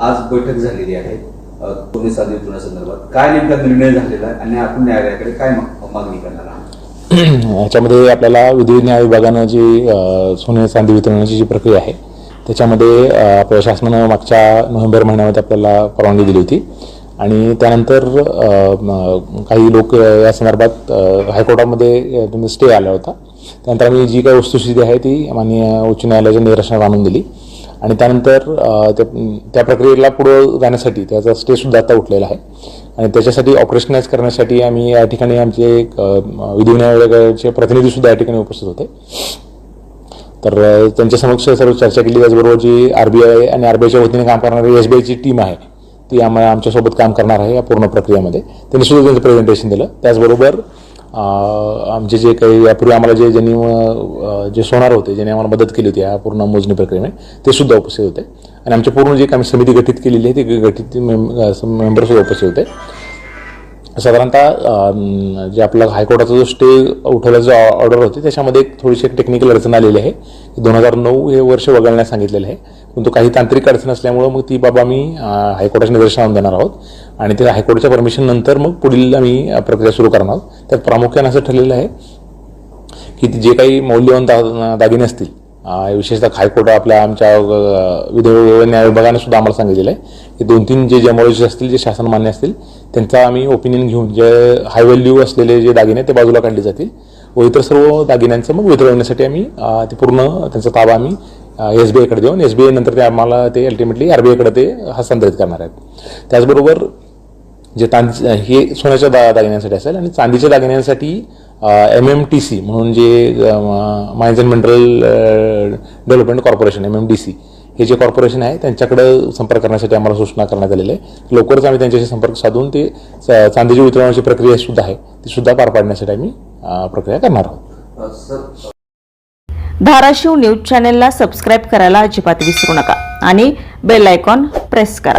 आज बैठक झालेली आहे. पोलीस संदर्भात काय नेमका निर्णय झालेला आहे आणि आपण न्यायालयाकडे काय मागणी करणार आहोत? याच्यामध्ये आपल्याला विधी न्याय विभागानं जी सोने चांदी वितरणाची जी प्रक्रिया आहे त्याच्यामध्ये आपल्या शासनानं मागच्या नोव्हेंबर महिन्यामध्ये आपल्याला परवानगी दिली होती. आणि त्यानंतर काही लोक या संदर्भात हायकोर्टामध्ये स्टे आला होता. त्यानंतर आम्ही जी काही वस्तुस्थिती आहे ती माननीय उच्च न्यायालयाच्या निदर्शनात आणून दिली. आणि त्यानंतर त्या प्रक्रियेला पुढं जाण्यासाठी त्याचा स्टेसुद्धा आता उठलेला आहे. आणि त्याच्यासाठी ऑपरेशनाइज करण्यासाठी आम्ही या ठिकाणी आमचे एक, विधी न्यायालयाचे प्रतिनिधीसुद्धा या ठिकाणी उपस्थित होते. तर त्यांच्या समक्ष सर्व चर्चा केली. त्याचबरोबर जी आर बी आय आणि आर बी आयच्या वतीने काम करणारी एस बी आयची टीम आहे ती आम्हाला आमच्यासोबत काम करणार आहे या पूर्ण प्रक्रियेमध्ये. त्यांनी सुद्धा त्यांचं प्रेझेंटेशन दिलं. त्याचबरोबर आमचे जे काही यापूर्वी आम्हाला जे ज्यांनी जे सोनार होते ज्यांनी आम्हाला मदत केली होती या पूर्ण मोजणी प्रक्रियेमध्ये ते सुद्धा उपस्थित होते. आणि आमची पूर्ण जी काही समिती गठीत केलेली आहे ती गठीत मेंबर सुद्धा उपस्थित होते. साधारणतः जे आपला हायकोर्टाचा जो स्टे उठवल्याचा ऑर्डर होती त्याच्यामध्ये एक थोडीशी एक टेक्निकल अडचण आलेली आहे. दोन हजार नऊ हे वर्ष वगळण्यास सांगितलेलं आहे. पण तो काही तांत्रिक अडचण असल्यामुळं मग ती बाबा आम्ही हायकोर्टाच्या निदर्शनावर देणार आहोत. आणि ते हायकोर्टाच्या परमिशन नंतर मग पुढील आम्ही प्रक्रिया सुरू करणार आहोत. त्यात प्रामुख्याने असं ठरलेलं आहे की ते जे काही मौल्यवान दा दागिने असतील विशेषतः हायकोर्ट आपल्या आमच्या अं, न्याय विभागाने सुद्धा आम्हाला सांगितलेलं आहे. की दोन तीन जे जमॉलॉजी असतील जे शासन मान्य असतील त्यांचा आम्ही ओपिनियन घेऊन जे हाय व्हॅल्यू असलेले जे दागिने ते बाजूला काढले जातील. व इतर सर्व दागिन्यांचं मग वितरवण्यासाठी आम्ही ते पूर्ण त्यांचा ताबा आम्ही एस बी आयकडे देऊन एस बी आय नंतर ते आम्हाला ते अल्टिमेटली आर बी आयकडे ते हस्तांतरित करणार आहेत. त्याचबरोबर जे तां हे सोन्याच्या दा दागिन्यांसाठी असेल आणि चांदीच्या दागिन्यांसाठी एम एम टी सी म्हणून जे mines and mineral development corporation M M D C हे जे कॉर्पोरेशन आहे त्यांच्याकडे संपर्क करण्यासाठी आम्हाला सूचना करण्यात आलेली आहे. लवकरच आम्ही त्यांच्याशी संपर्क साधून ते चांदीची वितरणाची प्रक्रिया सुद्धा आहे ती सुद्धा पार पाडण्यासाठी आम्ही प्रक्रिया करणार आहोत. धाराशिव न्यूज चॅनेलला सबस्क्राईब करायला अजिबात विसरू नका आणि बेल आयकॉन प्रेस करा.